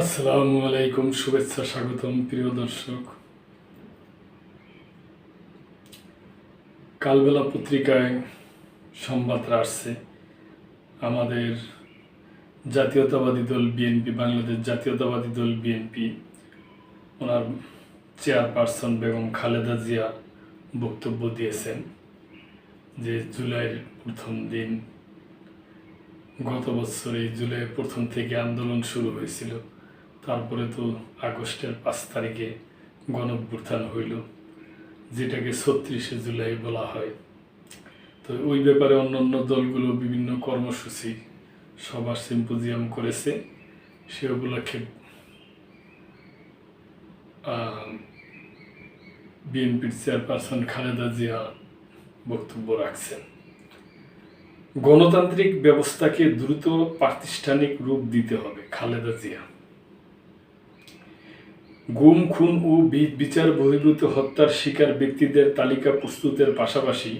আসসালামু আলাইকুম, শুভেচ্ছা, স্বাগতম, প্রিয় দর্শক। কালবেলা পত্রিকায় সংবাদ আসছে, আমাদের জাতীয়তাবাদী দল বিএনপি, বাংলাদেশ জাতীয়তাবাদী দল বিএনপি, ওনার চেয়ারপারসন বেগম খালেদা জিয়া বক্তব্য দিয়েছেন যে জুলাইয়ের প্রথম দিন, গত বছর এই জুলাই প্রথম থেকে আন্দোলন শুরু হয়েছিল। তারপরে তো আগস্টের পাঁচ তারিখে গণভ্যুত্থান হইল, যেটাকে ছত্রিশে জুলাই বলা হয়। তো ওই ব্যাপারে অন্যান্য দলগুলো বিভিন্ন কর্মসূচি সবার সিম্পোজিয়াম করেছে। সে উপলক্ষে বিএনপির চেয়ারপারসন খালেদা জিয়া বক্তব্য রাখছেন। গণতান্ত্রিক ব্যবস্থাকে দ্রুত প্রাতিষ্ঠানিক রূপ দিতে হবে খালেদা জিয়া। গুম, খুন ও বিচার বহির্ভূত হত্যার শিকার ব্যক্তিদের তালিকা প্রস্তুতের পাশাপাশি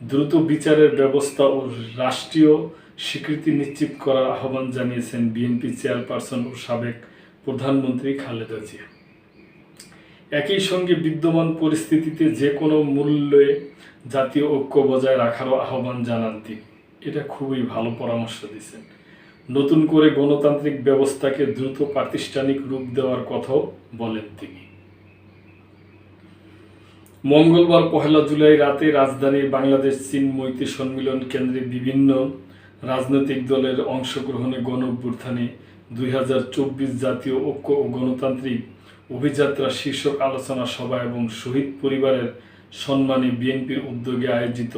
দ্রুত বিচারের ব্যবস্থা ও রাষ্ট্রীয় স্বীকৃতি নিশ্চিত করার আহ্বান জানিয়েছেন বিএনপি চেয়ারপারসন ও সাবেক প্রধানমন্ত্রী খালেদা জিয়া। একই সঙ্গে বিদ্যমান পরিস্থিতিতে যে কোনো মূল্যে জাতীয় ঐক্য বজায় রাখারও আহ্বান জানান তিনি। এটা খুবই ভালো পরামর্শ দিচ্ছেন নতুন করে গণতান্ত্রিক ব্যবস্থাকে দ্রুত প্রাতিষ্ঠানিক রূপ দেওয়ার কথাও বলেন তিনি। মঙ্গলবার পহেলা জুলাই রাতে রাজধানীর বাংলাদেশ চীন মৈত্রী সম্মিলন কেন্দ্রে বিভিন্ন রাজনৈতিক দলের অংশগ্রহণে গণ অভ্যুত্থানে দুই জাতীয় ঐক্য ও গণতান্ত্রিক অভিযাত্রা শীর্ষক আলোচনা সভা এবং শহীদ পরিবারের সম্মানে বিএনপির উদ্যোগে আয়োজিত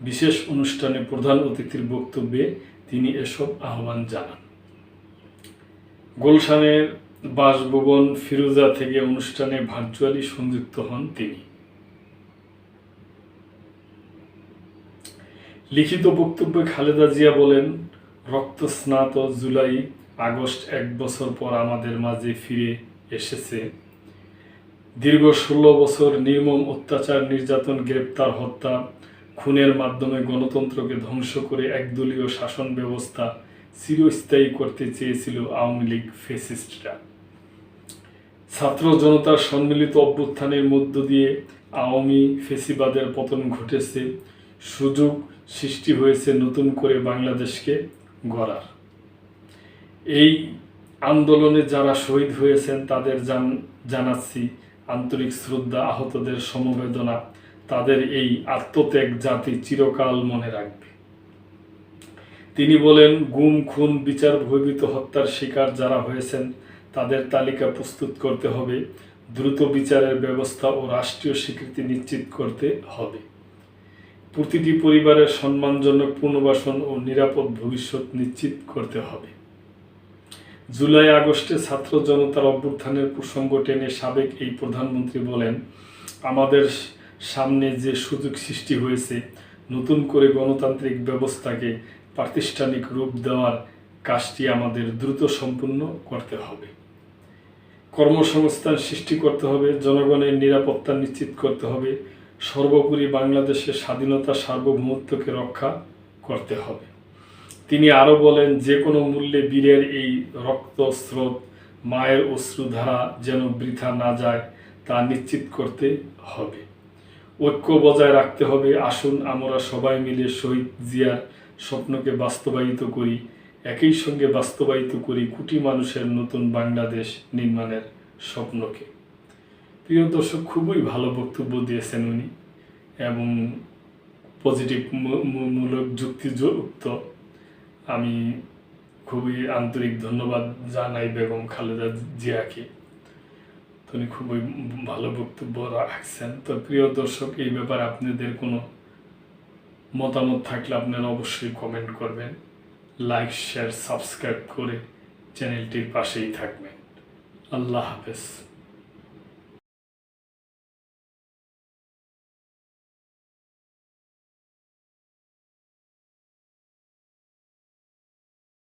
বিশেষ অনুষ্ঠানে প্রধান অতিথির বক্তব্যে তিনি এসব আহ্বান জানান। গুলশানের বাসভবন ফিরোজা থেকে অনুষ্ঠানে ভার্চুয়ালি সংযুক্ত হন তিনি। লিখিত বক্তব্যে খালেদা জিয়া বলেন, রক্ত রক্তস্নাত জুলাই আগস্ট এক বছর পর আমাদের মাঝে ফিরে এসেছে। দীর্ঘ ষোলো বছর নির্মম অত্যাচার, নির্যাতন, গ্রেপ্তার, হত্যা খুনের মাধ্যমে গণতন্ত্রকে ধ্বংস করে একদলীয় শাসন ব্যবস্থা চিরস্থায়ী করতে চেয়েছিল আওয়ামী লীগ ফেসিস্টরা ছাত্র জনতার সম্মিলিত অভ্যুত্থানের মধ্য দিয়ে আওয়ামী ফেসিবাদের পতন ঘটেছে, সুযোগ সৃষ্টি হয়েছে নতুন করে বাংলাদেশকে গড়ার। এই আন্দোলনে যারা শহীদ হয়েছেন তাদের জান, জানাচ্ছি আন্তরিক শ্রদ্ধা, আহতদের সমবেদনা তাদের এই আত্মত্যাগ জাতি চিরকাল মনে রাখবে। তিনি বলেন, গুম, খুন, বিচার বহির্ভূত হত্যার শিকার যারা হয়েছেন, তাদের তালিকা প্রস্তুত করতে হবে। দ্রুত বিচারের ব্যবস্থা ও রাষ্ট্রীয় স্বীকৃতি নিশ্চিত করতে হবে। প্রতিটি পরিবারের সম্মানজনক পুনর্বাসন ও নিরাপদ ভবিষ্যৎ নিশ্চিত করতে হবে। জুলাই, আগস্টে ছাত্র জনতার অভ্যুত্থানের প্রসঙ্গ টেনে সাবেক এই প্রধানমন্ত্রী বলেন, আমাদের সামনে যে সুযোগ সৃষ্টি হয়েছে, নতুন করে গণতান্ত্রিক ব্যবস্থাকে প্রাতিষ্ঠানিক রূপ দেওয়ার কাজটি আমাদের দ্রুত সম্পূর্ণ করতে হবে। কর্মসংস্থান সৃষ্টি করতে হবে, জনগণের নিরাপত্তা নিশ্চিত করতে হবে, সর্বোপরি বাংলাদেশের স্বাধীনতা সার্বভৌমত্বকে রক্ষা করতে হবে। তিনি আরও বলেন, যে কোনো মূল্যে বীরের এই রক্তস্রোত, মায়ের অশ্রুধারা যেন বৃথা না যায়, তা নিশ্চিত করতে হবে। ঐক্য বজায় রাখতে হবে। আসুন আমরা সবাই মিলে শহীদ জিয়ার স্বপ্নকে বাস্তবায়িত করি, একই সঙ্গে বাস্তবায়িত করি কোটি মানুষের নতুন বাংলাদেশ নির্মাণের স্বপ্নকে। প্রিয় দর্শক, খুবই ভালো বক্তব্য দিয়েছেন উনি এবং পজিটিভ মূলক যুক্তিযুক্ত। আমি খুবই আন্তরিক ধন্যবাদ জানাই বেগম খালেদা জিয়াকে। তিনি খুবই ভালো বক্তব্য রাখছেন। তো প্রিয় দর্শক, এই ব্যাপারে আপনাদের কোনো মতামত থাকলে আপনারা অবশ্যই কমেন্ট করবেন। লাইক শেয়ার সাবস্ক্রাইব করে চ্যানেলটির পাশেই থাকবেন। আল্লাহ হাফেজ।